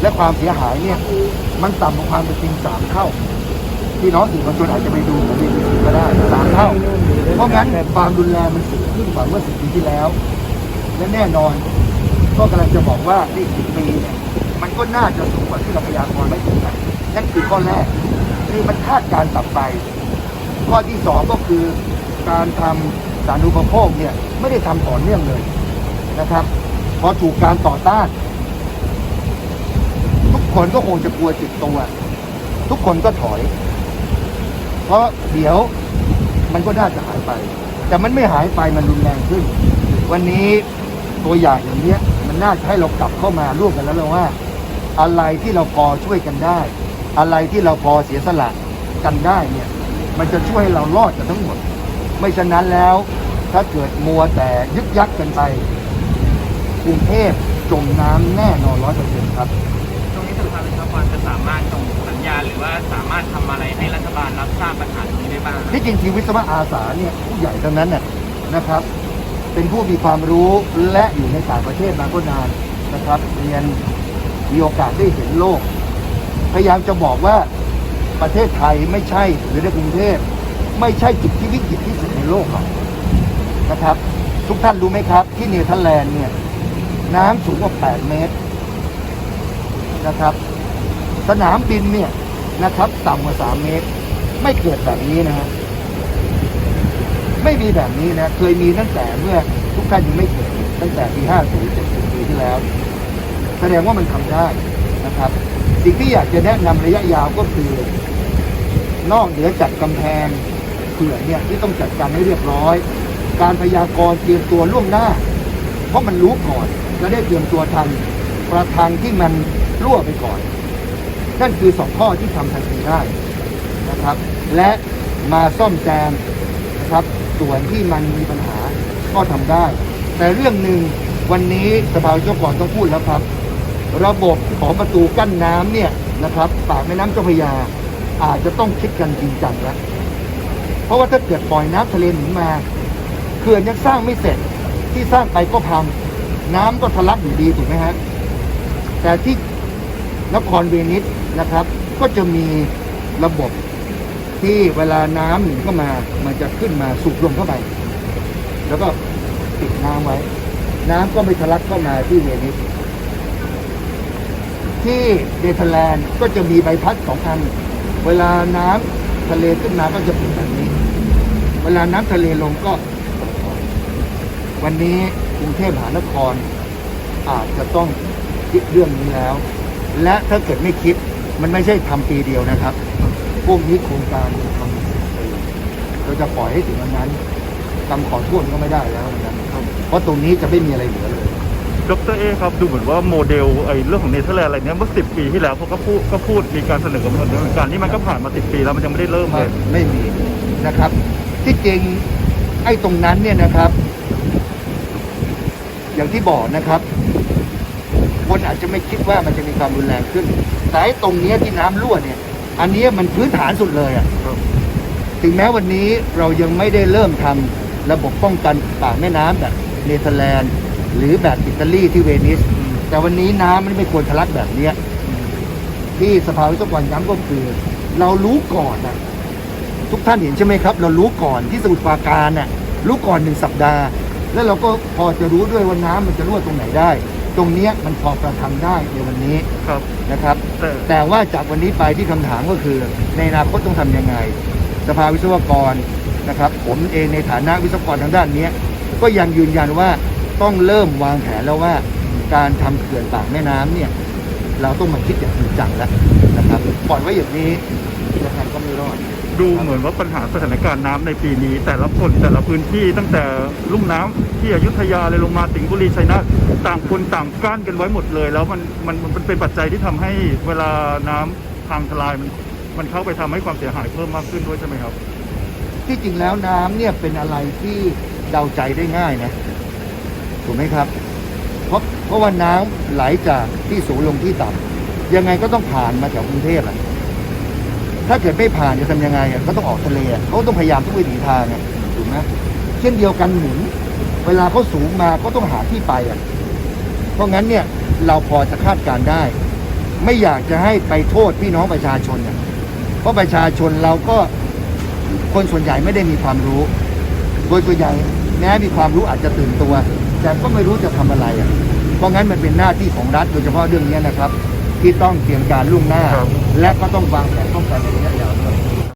และความเสียหายเนี่ยมันต่ำกว่าความเป็นจริงสามเท่าพี่น้องสื่อมวลชนอาจจะไปดูของบีบีก็ได้สามเท่า เพราะงั้นความรุนแรงมันสูงขึ้นกว่าเมื่อสิบปีที่แล้ว และแน่นอนก็กำลังจะบอกว่าในสิบปีเนี่ยมันก็น่าจะสูงกว่าที่เราพยากรณ์ไม่ถูกนะนั่นคือข้อแรกคือมันคาดการต่ำไป ข้อที่สองก็คือการทำสาธารณูปโภคเนี่ยไม่ได้ทำต่อเนื่องเลยนะครับ พอถูกการต่อต้าน คนก็คงจะกลัวจิตตัว ทุกคนก็ถอย เพราะเดี๋ยวมันก็น่าจะหายไป แต่มันไม่หายไปมันรุนแรงขึ้น วันนี้ตัวอย่างอย่างนี้มันน่าจะให้เรากลับเข้ามาร่วมกันแล้วเราว่า อะไรที่เราพอช่วยกันได้ อะไรที่เราพอเสียสละกันได้เนี่ย มันจะช่วยให้เรารอดกันทั้งหมด ไม่ฉะนั้นแล้ว ถ้าเกิดมัวแต่ยึกยักกันไปกรุงเทพจมน้ำแน่นอนร้อยเปอร์เซ็นต์ครับ ตรงนี้สภาวิศวกรจะสามารถส่งสั สามารถทำอะไรให้รัฐบาลรับทราบปัญหานี้ได้บ้างที่จริงทีมวิศวะอาสาเนี่ยผู้ใหญ่ทั้งนั้นน่ะนะครับ เป็นผู้มีความรู้และอยู่ในต่างประเทศมาก็นานนะครับเรียนมีโอกาสได้เห็นโลก พยายามจะบอกว่าประเทศไทยไม่ใช่หรือในกรุงเทพไม่ใช่จุดที่วิกฤตที่สุดในโลกหรอกนะครับ ทุกท่านรู้ไหมครับ ที่เนเธอร์แลนด์เนี่ยน้ำสูงกว่า 8 เมตรนะครับ สนามบินเนี่ย นะครับต่ำกว่า3เมตร ไม่เกิดแบบนี้นะฮะไม่มีแบบนี้นะ เคยมีตั้งแต่เมื่อทุกท่านยังไม่เกิดตั้งแต่ปี50 70ปีที่แล้ว แสดงว่ามันทำได้นะครับ สิ่งที่อยากจะแนะนำระยะยาวก็คือ นอกเหนือจากกำแพงเขื่อนเนี่ยที่ต้องจัดการให้เรียบร้อย การพยากรณ์เตรียมตัวล่วงหน้า เพราะมันรู้ก่อนจะได้เตรียมตัวทันประทังที่มันรั่วไปก่อน นั่นคือสองข้อที่ทำทันทีได้นะครับ และมาซ่อมแซมนะครับ ส่วนที่มันมีปัญหาก็ทำได้ แต่เรื่องหนึ่งวันนี้สภาวิศวกรต้องพูดแล้วครับ ระบบของประตูกั้นน้ำเนี่ยนะครับปากแม่น้ำเจ้าพระยา อาจจะต้องคิดกันจริงจังแล้วเพราะว่าถ้าเกิดปล่อยน้ำทะเลหนุนมาเขื่อนยังสร้างไม่เสร็จที่สร้างไปก็พังน้ำก็ทะลักอยู่ดีถูกไหมฮะแต่ที่ นครเวนิสนะครับ ก็จะมีระบบที่เวลาน้ำหนุนเข้ามา มันจะขึ้นมาสูบลมเข้าไป แล้วก็ปิดน้ำไว้ น้ำก็ไม่ทะลักเข้ามาที่เวนิสที่เนเธอร์แลนด์ก็จะมีใบพัดสองอัน เวลาน้ำทะเลขึ้นมาก็จะเป็นแบบนี้ เวลาน้ำทะเลลงก็ วันนี้กรุงเทพมหานครอาจจะต้องคิดเรื่องนี้แล้ว และถ้าเกิดไม่คิดมันไม่ใช่ทำปีเดียวนะครับ พวกนี้โครงการทำสิบปีเราจะปล่อยให้ถึงวันนั้นคำขอโทษก็ไม่ได้แล้ววันนั้นเพราะตรงนี้จะไม่มีอะไรเหลือเลยดรเอครับดูเหมือนว่าโมเดลไอ้เรื่องของเนเธอร์แลนด์อะไรเนี้ยเมื่อสิปีที่แล้วเขาก็พูดก็พูดมีการเสนอกับดำเนินการนี่มันก็ผ่านมาสิปีแล้วมันยังไม่ได้เริ่มเลยไม่มีนะครับ ที่จริงไอ้ตรงนั้นเนี่ยนะครับ อย่างที่บอกนะครับ คนอาจจะไม่คิดว่ามันจะมีความรุนแรงขึ้น แต่ไอ้ตรงเนี้ยที่น้ำรั่วเนี่ย อันเนี้ยมันพื้นฐานสุดเลยอะ่ะถึงแม้วันนี้เรายังไม่ได้เริ่มทำระบบป้องกันปากแม่น้ำแบบเนเธอร์แลนด์ หรือแบบอิตาลีที่เวนิส แต่วันนี้น้ำมันไม่ควรทะลักแบบเนี้ยที่สภาวิศวกรย้ำก็คือ เรารู้ก่อนนะทุกท่านเห็นใช่ไหมครับ เรารู้ก่อนที่สมุทรปราการน่ะรู้ก่อนหนึ่งสัปดาห์ แล้วเราก็พอจะรู้ด้วยว่าน้ำมันจะรั่วตรงไหนได้ ตรงเนี้ยมันพอกระทำได้ในวันนี้ครับนะครับ แต่แต่ว่าจากวันนี้ไปที่คำถามก็คือ ในอนาคตต้องทำยังไง สภาวิศวกรนะครับ ผมเองในฐานะวิศวกรทางด้านเนี้ยก็ยังยืนยันว่าต้องเริ่มวางแผนแล้วว่าการทำเขื่อนปากแม่น้ำเนี่ย เราต้องมาคิดอย่างจริงจังแล้วนะครับปล่อยไว้อย่างนี้ยังไงก็ไม่รอด ดูเหมือนว่าปัญหาสถานการณ์น้ำในปีนี้ แต่ละคนแต่ละพื้นที่ตั้งแต่ลุ่มน้ำที่อยุธยาเลยลงมาสิงห์บุรีชัยนาทต่างคนต่างกั้นกันไว้หมดเลย แล้วมันมันมันเป็นปัจจัยที่ทำให้เวลาน้ำทางทลายมันมันเข้าไปทำให้ความเสียหายเพิ่มมากขึ้นด้วยใช่ไหมครับ ที่จริงแล้วน้ำเนี่ยเป็นอะไรที่เดาใจได้ง่ายนะถูกไหมครับ เพราะเพราะว่าน้ำไหลจากที่สูงลงที่ต่ำยังไงก็ต้องผ่านมาแถวกรุงเทพอะ ถ้าเกิดไม่ผ่านจะทำยังไงก็ต้องออกทะเลเขาต้องพยายามทุกวิถีทางอะถูกไหมเช่นเดียวกันหมุน เวลาเขาสูงมาก็ต้องหาที่ไปอะ เพราะงั้นเนี่ยเราพอจะคาดการได้ ไม่อยากจะให้ไปโทษพี่น้องประชาชนน่ะเพราะประชาชนเราก็คนส่วนใหญ่ไม่ได้มีความรู้ โดยตัวนใหญ่แม้มีความรู้อาจจะตื่นตัว แต่ก็ไม่รู้จะทำอะไรอะ เพราะงั้นมันเป็นหน้าที่ของรัฐโดยเฉพาะเรื่องนี้นะครับ ที่ต้องเตรียมการล่วงหน้าครับและก็ต้องวางแผนป้องกันในระยะยาวครับ